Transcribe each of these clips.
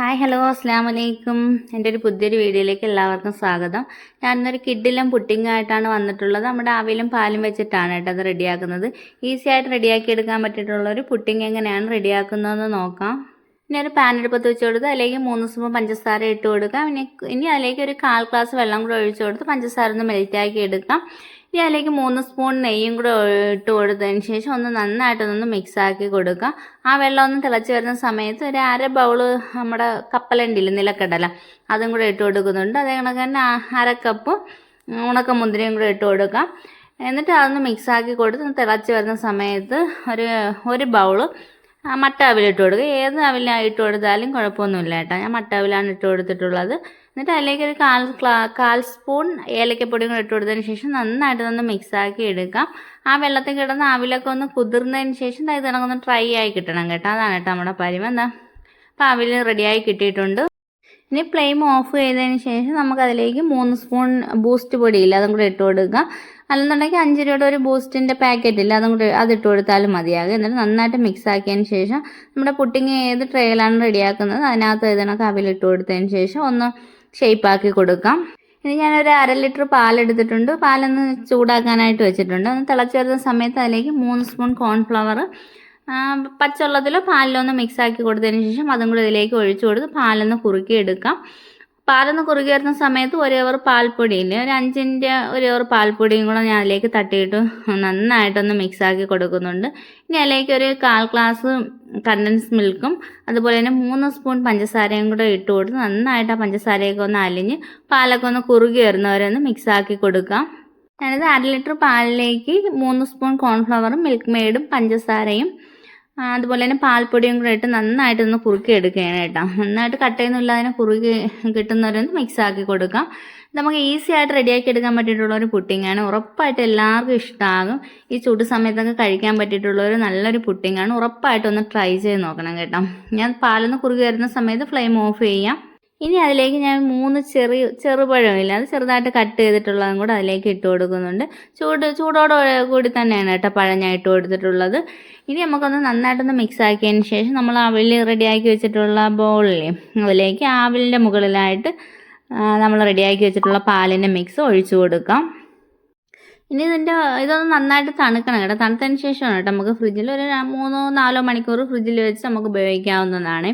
Hi hello അസ്സാം വലൈക്കും എന്റെ ഒരു പുതിയൊരു വീഡിയോയിലേക്ക് എല്ലാവർക്കും സ്വാഗതം. ഞാനൊരു കിഡിലും പുട്ടിംഗ് ആയിട്ടാണ് വന്നിട്ടുള്ളത്. നമ്മുടെ ആവിലും പാലും വെച്ചിട്ടാണ് കേട്ടോ അത് റെഡിയാക്കുന്നത്. ഈസി ആയിട്ട് റെഡിയാക്കി എടുക്കാൻ പറ്റിയിട്ടുള്ള ഒരു പുട്ടിംഗ് എങ്ങനെയാണ് റെഡിയാക്കുന്നതെന്ന് നോക്കാം. ഇനി ഒരു പാൻ എടുപ്പത്ത് വെച്ച് കൊടുക്കുക അല്ലെങ്കിൽ മൂന്ന് സ്പൂൺ പഞ്ചസാര ഇട്ട് കൊടുക്കാം. ഇനി ഇനി അതിലേക്ക് ഒരു കാൽ ഗ്ലാസ് വെള്ളം കൂടെ ഒഴിച്ചു കൊടുത്ത് പഞ്ചസാര ഒന്ന് മെൽറ്റാക്കി എടുക്കാം. ഇനി അതിലേക്ക് മൂന്ന് സ്പൂൺ നെയ്യും കൂടെ ഇട്ട് കൊടുത്തതിന് ശേഷം ഒന്ന് നന്നായിട്ടൊന്ന് മിക്സ് ആക്കി കൊടുക്കുക. ആ വെള്ളം ഒന്ന് തിളച്ച് വരുന്ന സമയത്ത് ഒരു അര ബൗൾ നമ്മുടെ കപ്പലണ്ടിയിൽ നിലക്കടല അതും കൂടെ ഇട്ട് കൊടുക്കുന്നുണ്ട്. അതേ കണക്ക് തന്നെ അര കപ്പ് ഉണക്ക മുന്തിരിയും കൂടെ ഇട്ട് കൊടുക്കാം എന്നിട്ട് അതൊന്ന് മിക്സ് ആക്കി കൊടുത്ത് തിളച്ച് വരുന്ന സമയത്ത് ഒരു ഒരു ബൗൾ മട്ട അവിലിട്ട് കൊടുക്കുക. ഏത് അവിലാണ് ഇട്ട് കൊടുത്താലും കുഴപ്പമൊന്നുമില്ല കേട്ടോ. ഞാൻ മട്ട അവിലാണ് ഇട്ട് കൊടുത്തിട്ടുള്ളത്. എന്നിട്ട് അതിലേക്ക് ഒരു കാൽ കാൽ സ്പൂൺ ഏലക്കപ്പൊടിയും കൂടെ ഇട്ട് കൊടുത്തതിന് ശേഷം നന്നായിട്ട് ഒന്ന് മിക്സാക്കി എടുക്കാം. ആ വെള്ളത്തിൽ കിടന്ന് അവിലൊക്കെ ഒന്ന് കുതിർന്നതിന് ശേഷം ഇത് കണക്കൊന്ന് ട്രൈ ആയി കിട്ടണം കേട്ടോ. അതാണ് കേട്ടോ നമ്മുടെ പരിമ എന്താ അപ്പോൾ അവിൽ റെഡിയായി കിട്ടിയിട്ടുണ്ട്. ഇനി ഫ്ലെയിം ഓഫ് ചെയ്തതിന് ശേഷം നമുക്കതിലേക്ക് മൂന്ന് സ്പൂൺ ബൂസ്റ്റ് പൊടിയില്ല അതും കൂടെ ഇട്ട് കൊടുക്കുക അല്ലെന്നുണ്ടെങ്കിൽ അഞ്ച് രൂപയുടെ ഒരു ബൂസ്റ്റിന്റെ പാക്കറ്റ് ഇല്ല അതും കൂടെ അതിട്ട് കൊടുത്താലും മതിയാകും. എന്നിട്ട് നന്നായിട്ട് മിക്സ് ആക്കിയതിന് ശേഷം നമ്മുടെ പുട്ടിങ് ഏത് ട്രേയിലാണ് റെഡിയാക്കുന്നത് അതിനകത്ത് ഇതിനൊക്കെ അവിലിട്ട് കൊടുത്തതിന് ശേഷം ഒന്ന് ഷേപ്പാക്കി കൊടുക്കാം. ഇനി ഞാനൊരു അര ലിറ്റർ പാലെടുത്തിട്ടുണ്ട്. പാലൊന്ന് ചൂടാക്കാനായിട്ട് വെച്ചിട്ടുണ്ട്. ഒന്ന് തിളച്ച് വരുന്ന സമയത്ത് അതിലേക്ക് മൂന്ന് സ്പൂൺ കോൺഫ്ലവർ പച്ചവെള്ളത്തിലോ പാലിലോ ഒന്ന് മിക്സ് ആക്കി കൊടുത്തതിന് ശേഷം അതും കൂടി ഇതിലേക്ക് ഒഴിച്ചു കൊടുത്ത് പാലൊന്ന് കുറുക്കിയെടുക്കാം. പാലൊന്ന് കുറുകി വരുന്ന സമയത്ത് ഒരു ഓവർ പാൽപ്പൊടിയില്ലേ ഒരു അഞ്ചിന്റെ ഒരു പാൽപ്പൊടിയും കൂടെ ഞാൻ അതിലേക്ക് തട്ടിയിട്ട് നന്നായിട്ടൊന്ന് മിക്സ് ആക്കി കൊടുക്കുന്നുണ്ട്. ഇനി അതിലേക്ക് ഒരു കാൽ ഗ്ലാസ് കണ്ടൻസ് മിൽക്കും അതുപോലെ തന്നെ മൂന്ന് സ്പൂൺ പഞ്ചസാരയും കൂടെ ഇട്ട് കൊടുത്ത് നന്നായിട്ട് ആ പഞ്ചസാരയൊക്കെ ഒന്ന് അലിഞ്ഞ് പാലൊക്കെ ഒന്ന് കുറുകി വരുന്നവരെ ഒന്ന് മിക്സ് ആക്കി കൊടുക്കാം. ഞാനത് അര ലിറ്റർ പാലിലേക്ക് മൂന്ന് സ്പൂൺ കോൺഫ്ലവറും മിൽക്ക് മെയ്ഡും പഞ്ചസാരയും അതുപോലെ തന്നെ പാൽപ്പൊടിയും കൂടെ ഇട്ട് നന്നായിട്ടൊന്ന് കുറുക്കി എടുക്കുകയാണ് കേട്ടോ. നന്നായിട്ട് കട്ടയൊന്നുമില്ല അതിനെ കുറുക്കി കിട്ടുന്നവരൊന്ന് മിക്സ് ആക്കി കൊടുക്കാം. നമുക്ക് ഈസി ആയിട്ട് റെഡിയാക്കി എടുക്കാൻ പറ്റിയിട്ടുള്ള ഒരു പുട്ടിങ്ങാണ് ഉറപ്പായിട്ട് എല്ലാവർക്കും ഇഷ്ടമാകും ഈ ചൂട് സമയത്തൊക്കെ കഴിക്കാൻ പറ്റിയിട്ടുള്ള ഒരു നല്ലൊരു പുട്ടിങ്ങാണ് ഉറപ്പായിട്ടൊന്ന് ട്രൈ ചെയ്ത് നോക്കണം കേട്ടോ. ഞാൻ പാലൊന്ന് കുറുകി വരുന്ന സമയത്ത് ഫ്ലെയിം ഓഫ് ചെയ്യാം. ഇനി അതിലേക്ക് ഞാൻ മൂന്ന് ചെറിയ ചെറുപഴമില്ല. അത് ചെറുതായിട്ട് കട്ട് ചെയ്തിട്ടുള്ളതും കൂടെ അതിലേക്ക് ഇട്ട് കൊടുക്കുന്നുണ്ട്. ചൂട് ചൂടോടെ കൂടി തന്നെയാണ് കേട്ടോ പഴം ഞാൻ ഇട്ട് കൊടുത്തിട്ടുള്ളത്. ഇനി നമുക്കൊന്ന് നന്നായിട്ടൊന്ന് മിക്സ് ആക്കിയതിന് ശേഷം നമ്മൾ ആവിൽ റെഡിയാക്കി വെച്ചിട്ടുള്ള ബോളിലെ അതിലേക്ക് ആവിലിന്റെ മുകളിലായിട്ട് നമ്മൾ റെഡിയാക്കി വെച്ചിട്ടുള്ള പാലിന്റെ മിക്സ് ഒഴിച്ചു കൊടുക്കാം. ഇനി ഇതിന്റെ ഇതൊന്ന് നന്നായിട്ട് തണുക്കണം കേട്ടോ. തണുത്തതിന് ശേഷമാണ് കേട്ടോ നമുക്ക് ഫ്രിഡ്ജിൽ ഒരു മൂന്നോ നാലോ മണിക്കൂർ ഫ്രിഡ്ജിൽ വെച്ച് നമുക്ക് ഉപയോഗിക്കാവുന്നതാണ്.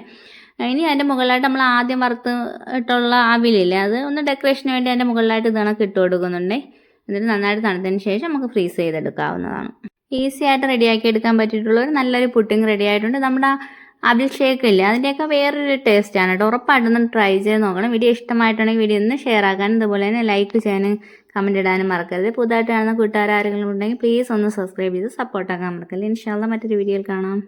ഇനി അതിന്റെ മുകളിലായിട്ട് നമ്മൾ ആദ്യം വറുത്ത് ഇട്ടുള്ള ആവിലില്ലേ അത് ഒന്ന് ഡെക്കറേഷന് വേണ്ടി അതിന്റെ മുകളിലായിട്ട് ഇത് കണക്ക് ഇട്ട് കൊടുക്കുന്നുണ്ട്. എന്നിട്ട് നന്നായിട്ട് തണുത്തതിന് ശേഷം നമുക്ക് ഫ്രീസ് ചെയ്തെടുക്കാവുന്നതാണ്. ഈസി ആയിട്ട് റെഡിയാക്കി എടുക്കാൻ പറ്റിയിട്ടുള്ള ഒരു നല്ലൊരു പുട്ടിങ് റെഡി ആയിട്ടുണ്ട്. നമ്മുടെ അബിൽ ഷേക്ക് ഇല്ലേ അതിന്റെയൊക്കെ വേറൊരു ടേസ്റ്റാണ് കേട്ടോ. ഉറപ്പായിട്ടൊന്ന് ട്രൈ ചെയ്ത് നോക്കണം. വീഡിയോ ഇഷ്ടമായിട്ടുണ്ടെങ്കിൽ വീഡിയോ ഒന്ന് ഷെയർ ആക്കാനും അതുപോലെ തന്നെ ലൈക്ക് ചെയ്യാനും കമന്റ് ഇടാനും മറക്കരുത്. പുതുതായിട്ട് കാണുന്ന കൂട്ടുകാരെങ്കിലും ഉണ്ടെങ്കിൽ പ്ലീസ് ഒന്ന് സബ്സ്ക്രൈബ് ചെയ്ത് സപ്പോർട്ടാക്കാൻ മറക്കല്ലേ ഇൻഷാല്ല മറ്റൊരു വീഡിയോയിൽ കാണാം.